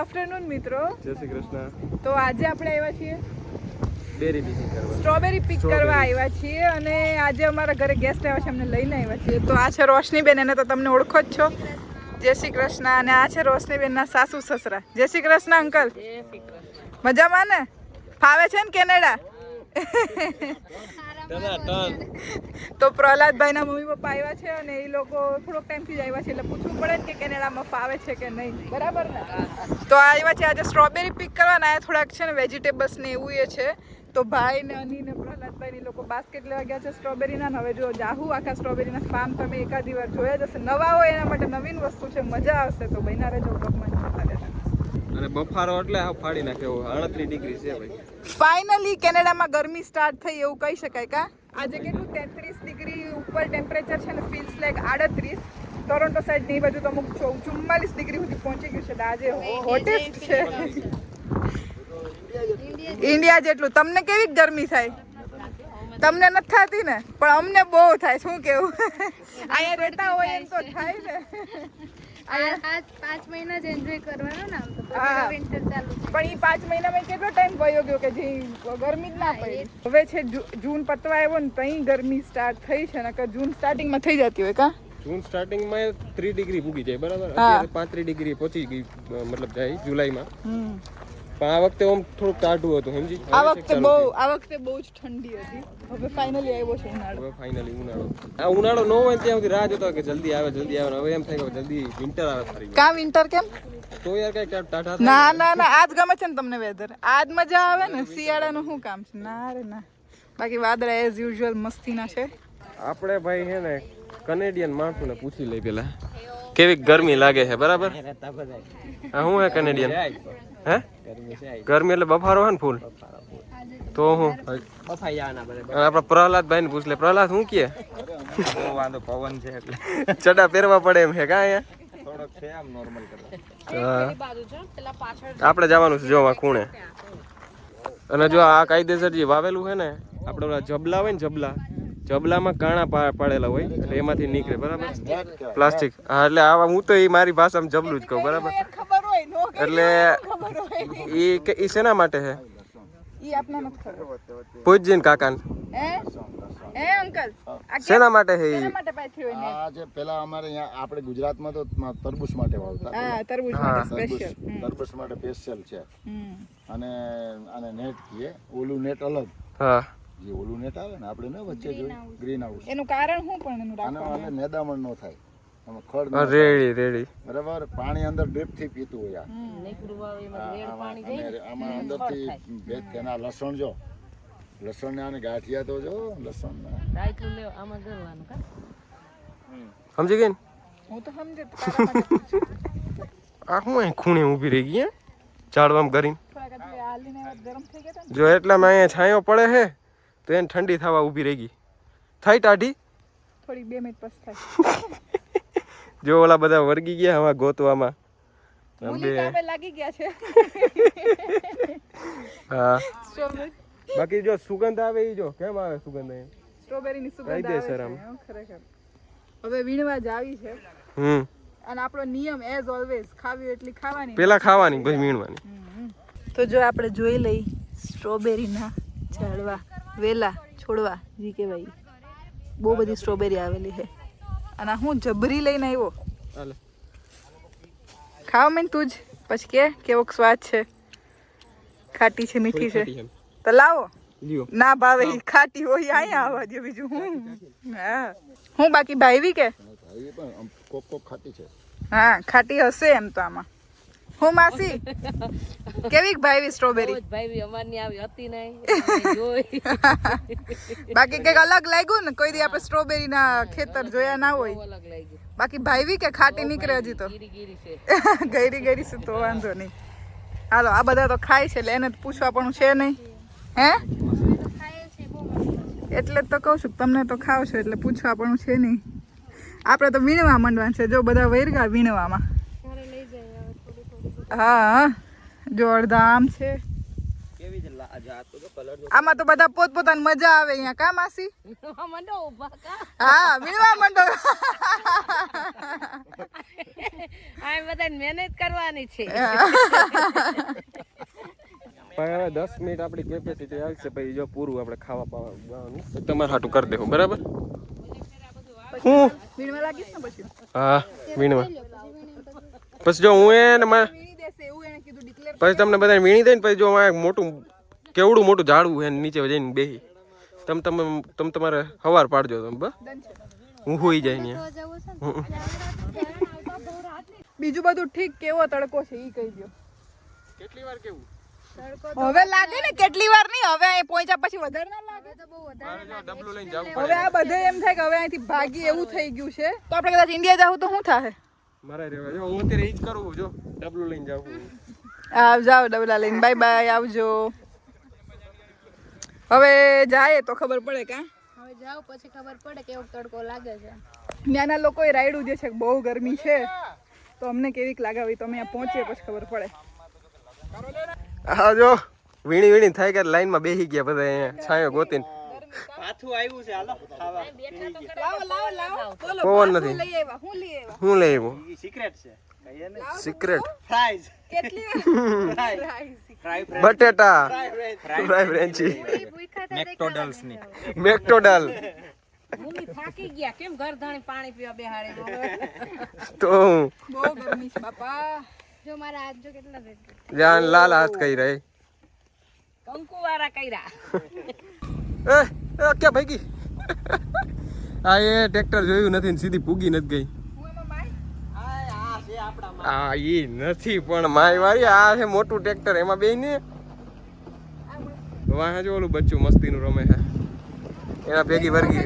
Afternoon મિત્રો. જય શ્રી કૃષ્ણ. તો આજે આપણે આવ્યા છીએ બેરી બીજી કરવા. સ્ટ્રોબેરી પિક કરવા આવ્યા છીએ અને આજે અમારા ઘરે ગેસ્ટ આવ્યા છે અમને લઈને આવ્યા છીએ. તો આ છે રોશનીબેન એને તો તમને ઓળખો જ છો. જય શ્રી કૃષ્ણ. અને આ છે રોશનીબેનના સાસુ સસરા. જય શ્રી કૃષ્ણ અંકલ. મજામાં ને? ફાવે છે ને કેનેડા? તો પ્રહલાદભાઈના મમ્મી પપ્પા આવ્યા છે અને એ લોકો થોડોક ટાઈમથી જ આવ્યા છે એટલે પૂછવું પડે કે કેનેડામાં ફાવે છે કે નહીં. બરાબર ને? તો આવ્યા છે આજે સ્ટ્રોબેરી પિક કરવાના આ થોડાક છે ને વેજીટેબલ્સ ને એવું એ છે. તો ભાઈ ને અની ને પ્રહલાદભાઈ લોકો બાસ્કેટ લેવા ગયા છે સ્ટ્રોબેરીના ને હવે જો જાહુ આખા સ્ટ્રોબેરીના ફાર્મ તમે એકાદી વાર જોયા જશે નવા હોય એના માટે નવીન વસ્તુ છે, મજા આવશે તો બહેના રહેજો બ્લોગમાં અને બફારો એટલે હાવ ફાડી નાખે એવો આડત્રીસ ડિગ્રી છે ભાઈ. ફાઇનલી કેનેડામાં ગરમી સ્ટાર્ટ થઈ એવું કહી શકાય કા? આજે કેટલું? તેત્રીસ ડિગ્રી ઉપર ટેમ્પરેચર છે ને ફીલ્સ લાઈક આડત્રીસ. ટોરોન્ટો સાઈડની બાજુ તો અમુક ચુમ્માલીસ ડિગ્રી સુધી પહોંચી ગયું છે આજે હોટેસ્ટ છે. ઇન્ડિયા જેટલું તમને કેવી ગરમી થાય? તમને નથી થતી ને? પણ અમને બહુ થાય શું કેવું? અહીંયા રહેતા હોય એમ તો થાય ને. પાંચ મહિના જ એન્જોય કરવાનો ને આમ તો વિન્ટર ચાલુ પણ એ પાંચ મહિનામાં કેટલો ટાઈમ વયો ગયો કે જે ગરમી જ ના પડી. હવે છે જૂન પતવા આવ્યો ને તઈ ગરમી સ્ટાર્ટ થઈ છે ને જૂન સ્ટાર્ટિંગમાં થઈ જતી હોય કા? જૂન સ્ટાર્ટિંગમાં ત્રીસ ડિગ્રી ભૂગી જાય બરાબર? પાંત્રીસ ડિગ્રી પહોંચી ગઈ મતલબ જાય જુલાઈમાં. પણ આ વખતે આમ થોડુંક ટાઢું હતું સમજી? આ વખતે બહુ આ વખતે બહુ જ ઠંડી હતી. હવે ફાઇનલી આવ્યો છે ઉનાળો. હવે ફાઇનલી ઉનાળો. આ ઉનાળો ન હોય ત્યાં સુધી રાહ જોતો કે જલ્દી આવે જલ્દી આવે. હવે એમ થાય કે જલ્દી વિન્ટર આવે ફરી કા વિન્ટર કેમ? તો યાર કઈ ટાટા ના ના. ના આજ ગમે છે ને તમને વેધર આજ મજા આવે ને શિયાળાનું શું કામ છે? ના રે ના. બાકી વાદળા એઝ યુઝ્યુઅલ મસ્તીના છે. આપણે ભાઈ હે ને કનેડિયન માણસોને પૂછી લઈ પેલા. કેવી ગરમી લાગે છે બરાબર? હું શું હે કનેડિયન હે? ગરમી એટલે બફારો હે ને ફૂલ? તો હું? આપણા પ્રહલાદભાઈ ને પૂછ લે. પ્રહલાદ શું કે વાંધો પવન છે એટલે ચડા પહેરવા પડે એમ છે કા અહીંયા? હા. આપણે જવાનું છે જોવા ખૂણે. અને જો આ કાયદેસર જે વાવેલું છે ને, આપણે ઓલા જબલા હોય ને જબલા, જબલામાં કાણા પાડેલા હોય, એટલે એમાંથી નીકળે, બરાબર? પ્લાસ્ટિક. હા, એટલે આવા હું તો એ મારી ભાષામાં જબલું જ કહું, બરાબર? હોય એટલે ઈ એ કે ઈ શેના માટે છે ઈ આપને મત ખબર. પૂજજીન કાકાને. હે? હે અંકલ? શેના માટે હે ઈ? માટે પાછી હોય ને? આ જે પેલા અમારે અહીંયા આપણે ગુજરાતમાં તો તરબૂચ માટે વાવતા હા તરબૂચ માટે સ્પેશિયલ તરબૂચ માટે સ્પેશિયલ છે. હમ. અને આને નેટ કહીએ ઓલું નેટ અલગ. હા. જે ઓલું નેટ આવે ને આપણે ને વચ્ચે જોઈ ગ્રીન હાઉસ એનું કારણ શું પણ એનું રાખવાનું? અને મેદામણ ન થાય. Ready ready. બરાબર? પાણી અંદર ડ્રીપથી પીતું હોય આમાં અંદરથી અંદરથી ભેજ કે લસણ જો. લસણ ને આને ગાંઠિયા તો જો લસણ સમજી ગઈ ને? હું તો સમજે. આ હું અહીં ખૂણે ઊભી રહી ગઈ હે? ઝાડવામાં કરીને. જો એટલામાં અહીંયા છાંયો પડે છે તો એને ઠંડી થવા ઊભી રહી ગઈ. થઈ ટાઢી? થોડી બે મિનિટ પછી થાય. જો ઓલા બધા વર્ગી ગયા હવા ગોતવામાં. કામે લાગી ગયા છે. હા. સ્ટ્રોબેરી. બાકી જો સુગંધ આવે ઈ જો કેમ આવે સુગંધ અહીં સ્ટ્રોબેરી ની સુગંધ આવે આમ. ખરેખર. હવે વીણવા જ આવી છે. હમ. અને આપણો નિયમ એઝ ઓલવેઝ ખાવી એટલી ખાવાની. પેલા ખાવાની પછી વીણવાની. તો જો આપણે જોઈ લઈ સ્ટ્રોબેરીના ઝાડવા વેલા છોડવા જી કહેવાય બહુ બધી સ્ટ્રોબેરી આવેલી છે. અને હું જબરી લઈને આવ્યો. ખાવ મેં તું જ પછી કે કેવો સ્વાદ છે? ખાટી છે મીઠી છે? તો લાવો. ના ભાવે ખાટી હોય અહીંયા આવવા દે બીજું હું. હા. હું બાકી ભાઈવી કે? કોક કોક ખાટી છે. હા ખાટી હશે એમ તો આમાં. હું માસી? કેવી ભાઈવી સ્ટ્રોબેરી ભાઈ અમારની આવી હતી નહીં. જોઈ. બાકી કંઈક અલગ લાગ્યું ને કોઈ દી આપણે સ્ટ્રોબેરી ના ખેતર જોયા ના હોય. બાકી ભાઈવી કે ખાટી નીકળે હજી તો? ગીરી ગીરી છે. તો વાંધો નહીં. હાલો આ બધા તો ખાય છે એટલે એને તો પૂછવા પણ છે નહીં. હે? એટલે તો કહું છું તમને તો ખાવ છો એટલે પૂછવા પણ છે નહીં. આપણે તો વીણવા માંડવાનું છે જો બધા વૈરગા વીણવામાં ઘરે લઈ જાય હવે થોડી થોડી હા જો આમ છે આમાં તો બધા પોતપોતાની મજા આવે અહીંયા કા માસી? મંડો ઊભા કા? હા વીણવા મંડો. આ બધાને મહેનત કરવાની છે. ભાઈ હવે દસ મિનિટ આપણી કેપેસિટી આવશે પછી જો પૂરું આપણે ખાવા પાવાનું. તમારે હાટું કરી દેવું બરાબર? હું? વીણવા લાગીશ ને પછી? હા વીણવા પછી જો હું એને માં વીણી દેશે એવું એને કીધું ડિક્લેર પછી તમને બધાને વીણી દઈને પછી જો આ મોટું કેવડું મોટું ઝાડવું છે નીચે જઈને બેહી. તમે તમે તમે તમારે હવાર પાડજો તમે બસ. હું હોઈ જાય ને જવું બીજું બધું ઠીક કેવો તડકો છે ઈ કહી દો કેટલી વાર કેવું? હવે લાગે ને કેટલી વાર નહીં હવે અહીં પહોંચ્યા પછી વધારે ના લાગે. તો બહુ વધારે ડબલું લઈને જવું હવે આ બધે એમ થાય કે હવે અહીંથી ભાગી એવું થઈ ગયું છે. તો આપણે કદાચ ઇન્ડિયા જાવું તો શું થાય મારે રહેવા જો હું અત્યારે એ જ કરું જો ડબલું લઈને જાઉં આવ જાઓ ડબલા લઈને બાય બાય આવજો. હવે જાય તો ખબર પડે કા? હવે જાઓ પછી ખબર પડે કેવો તડકો લાગે છે. ત્યાંના લોકોએ રાયડું જે છે કે બહુ ગરમી છે તો અમને કેવીક લાગે હવે તો અમે અહીંયા પહોંચીએ પછી ખબર પડે. હા જો વીણી વીણી થાય કે લાઈનમાં બેસી ગયા બધા અહીંયા છાંયો ગોતીને. લાવો લાવો લાવો. બોલો પવન નથી. હું લઈ આવ્યા? હું લઈ આવ્યો? સિક્રેટ છે. સિક્રેટ ફ્રાઈઝ કેટલી બટેટા. ફ્રાય ફ્રેન્ચી મેકડોનલ્ડ્સની. મેકડોનાલ ભૂમિ થાકી ગયા. કેમ ઘર ધાણી પાણી પીવા બેહાડે તો બહુ ગરમી છે બાપા. જો મારા હાથ જો કેટલા રેડ જાન લાલ હાથ કઈ રહી કંકુ વાળા કર્યા. એ ક્યાં ભાગી? આ એ ટ્રેક્ટર જોયું નથી ને સીધી પૂગી નથી ગઈ. આ ઈ નથી પણ માય વારી આ છે મોટું ટ્રેક્ટર. એમાં બે ને? વાહ જો ઓલું બચ્ચું મસ્તીનું રમે છે. એના ભેગી વર્ગી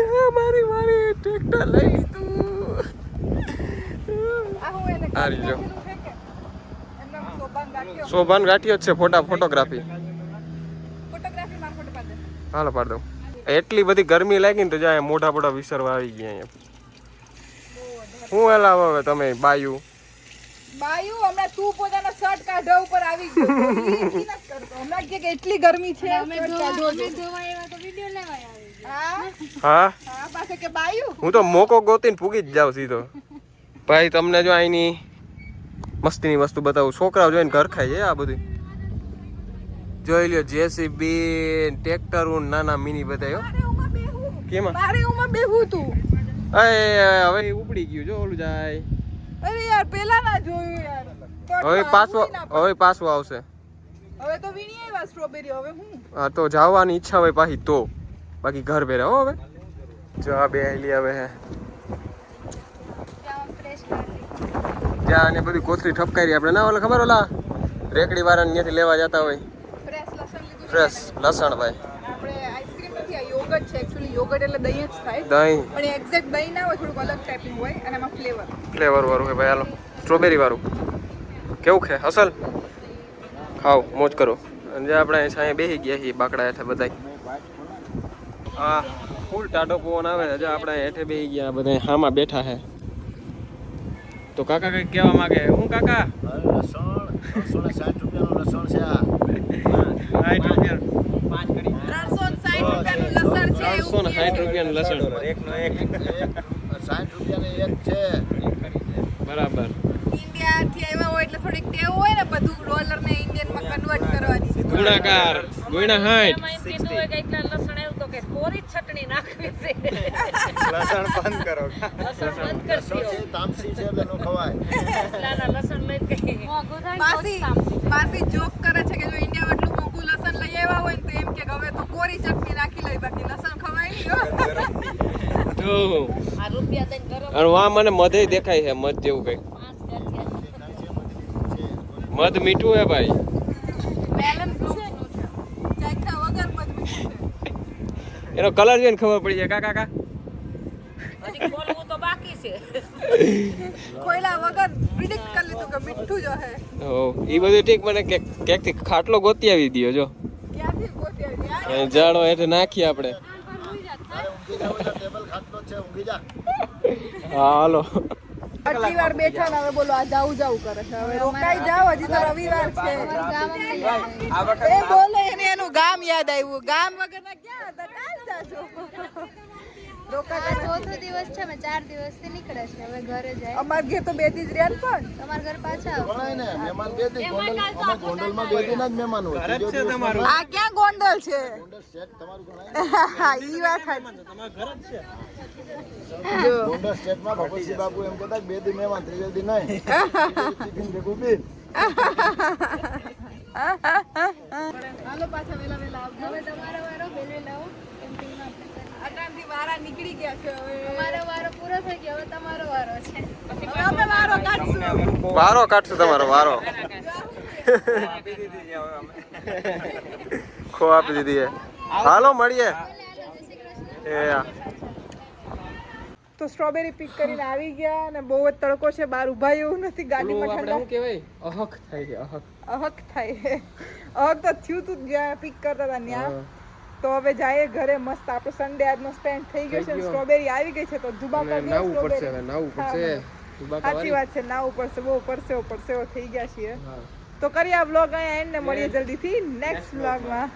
એ મારી મારી ટ્રેક્ટર લઈ લીધું આ હું એને જો. શોભાન ગાંઠિયો. છે ફોટા ફોટોગ્રાફી. હાલો પાડ દઉં. એટલી બધી ગરમી લાગી ને તો જાય મોઢા મોટા વિસરવા આવી ગયા અહીંયા. હું એલા હવે તમે બાયું? બાયુ હમણાં તું પોતાનો શર્ટ કાઢવા ઉપર આવી ગયો. હમણાં કે એટલી ગરમી છે. અમે તો વિડિયો લેવા આવી હા? હા? પાસે કે બાયુ? હું તો મોકો ગોતીને ફૂગી જ જાઉં સીધો. ભાઈ તમને જો અહીંની મસ્તીની વસ્તુ બતાવું. છોકરાઓ જોઈને ઘર ખાય છે આ બધી જોઈ લ્યો જેસીબી ટ્રેક્ટર નાના મિની બેહું. કેમાં? મારે ઉમાં બેહું તું. એ હવે ઉપડી ગયું. જો ઓલું જાય. અરે યાર પેલા ના જોયું યાર. હવે પાછો હવે પાછો આવશે. હવે તો વીણી આવ્યા સ્ટ્રોબેરી હવે હું? હા તો જવાની ઈચ્છા હોય પાછી તો. બાકી ઘર બેરા હો હવે. જો આ બે હેલી હવે હે. ત્યાં ફ્રેશ જ્યાં ને બધી કોથળી ઠપકારી આપણે. ના ઓલા ખબર ઓલા રેકડી વાળાને ત્યાંથી લેવા જતા હોય. ફ્રેશ લસણ ભાઈ આપણે આઈસ્ક્રીમ નથી આ યોગર્ટ એટલે દહીં જ થાય. દહીં. પણ એક્ઝેક્ટ દહીં ના હોય થોડુંક અલગ ટાઈપનું હોય અને એમાં ફ્લેવર ફ્લેવર વાળું હોય ભાઈ હાલો. સ્ટ્રોબેરી વાળું. કેવું છે? અસલ? ખાઓ મોજ કરો. અને જે આપણે અહીંયા બેસી ગયા છીએ બાકડા હેઠે બધાય. હા ફૂલ ટાટો પવન આવે છે જે આપણે હેઠે બેસી ગયા બધા હામાં બેઠા છે. તો કાકા કઈ કહેવા માંગે? હું કાકા? લસણ ત્રણસો ને સાઠ રૂપિયાનું લસણ છે આ. રૂપિયા. લસણ છે ત્રણસો ને સાઠ રૂપિયાનું લસણ. એકનો એક. સાઠ રૂપિયાની એક છે. બરાબર. ઇન્ડિયાથી આવ્યા હોય એટલે થોડીક ટેવ હોય ને બધું ડોલર ને ઇન્ડિયનમાં કન્વર્ટ કરવાની. ગુણાકાર ગુણા કીધું હોય કે એટલા લસણ આવ્યું તો કે કોરી જ છટણી નાખવી છે. લસણ બંધ કરો. લસણ બંધ કરશી તામસી છે એટલે નો ખવાય એટલાના લસણ લઈને કઈ મોંઘું થાય ને માસી માસી જોક કરે છે કે જો ઇન્ડિયામાં એટલું મોંઘું લસણ લઈ આવ્યા હોય કે હવે તો કોરી ચટણી નાખી લઈ બાકી લસણ ખવાય નહીં હો. તો આ રૂપિયા દઈને ગરમ અને વા મને મધે દેખાય છે મધ જેવું કઈ મધ મીઠું હે ભાઈ. મેલન ફ્રૂટનું છે. ચાખ્યા વગર મધ મીઠું છે. એનો કલર જોઈને ખબર પડી જાય કાકા કાકા. હજી ખોલવું તો બાકી છે. કોયલા વગર લીધું કે મીઠું જ હશે એ બધું ઠીક મને ક્યાંકથી ખાટલો ગોતી આવી દો જો. ક્યાંથી? જાડો હેઠે નાખીએ આપણે. જાવ એટલે હાલો. આટલી વાર બેઠા ને હવે બોલો આ જાવું જાવું કરે છે. હવે રોકાઈ જાઓ હજી તો રવિવાર છે. એ બોલે એને એનું ગામ યાદ આવ્યું. ગામ વગરના ક્યાં હતા? કાલ જાજો. ચોથો દિવસ છે અમે ચાર દિવસથી નીકળે છે હવે ઘરે જાય અમાર ઘેર તો બે દી જ રહ્યા ને પણ તમારા ઘર પાછા ને મહેમાન બે દી ગોંડલ અમે ગોંડલમાં બે દિન જ મહેમાન હોય ત્રીજો દિવસ તમારું. આ ક્યાં ગોંડલ છે? ગોંડલ સ્ટેટ તમારું ગણાય હા ઈ વાત સાચી. જો ગોંડલ સ્ટેટમાં ભગવતસિંહ બાબુ એમ કહેતા બે દી મહેમાન ત્રીજો દી નહીં. ટિફિન ભેગું પીન હાલો પાછા વેલા વેલા આવજો. હવે તમારો વારો બેલે લાવો. અટાણથી વારા નીકળી ગયા છે હવે. અમારો વારો પૂરો થઈ ગયો હવે તમારો વારો છે. હવે અમે વારો કાઢશું. વારો કાઢશું તમારો વારો. ખો આપી દીધી હાલો મળીએ. તો સ્ટ્રોબેરી પિક કરીને આવી ગયા અને બહુ જ તડકો છે બહાર ઊભા એવું નથી ગાડીમાં ઠંડા કહેવાય? અહક થાય અહક. અહક થાય અહક તો થયું તું ગયા પિક કરતા હતા ત્યાં તો હવે જાય ઘરે મસ્ત. આપણો સન્ડે આજનો સ્પેન્ડ થઈ ગયો છે સ્ટ્રોબેરી આવી ગઈ છે તો ધુબા કરી પડશે હવે નાવું પડશે. સાચી વાત છે નાવું પડશે બહુ પરસેવો પરસેવો થઈ ગયા છીએ. તો કરીએ આ વ્લોગ અહીંયા એન્ડ ને મળીએ જલ્દીથી નેક્સ્ટ વ્લોગમાં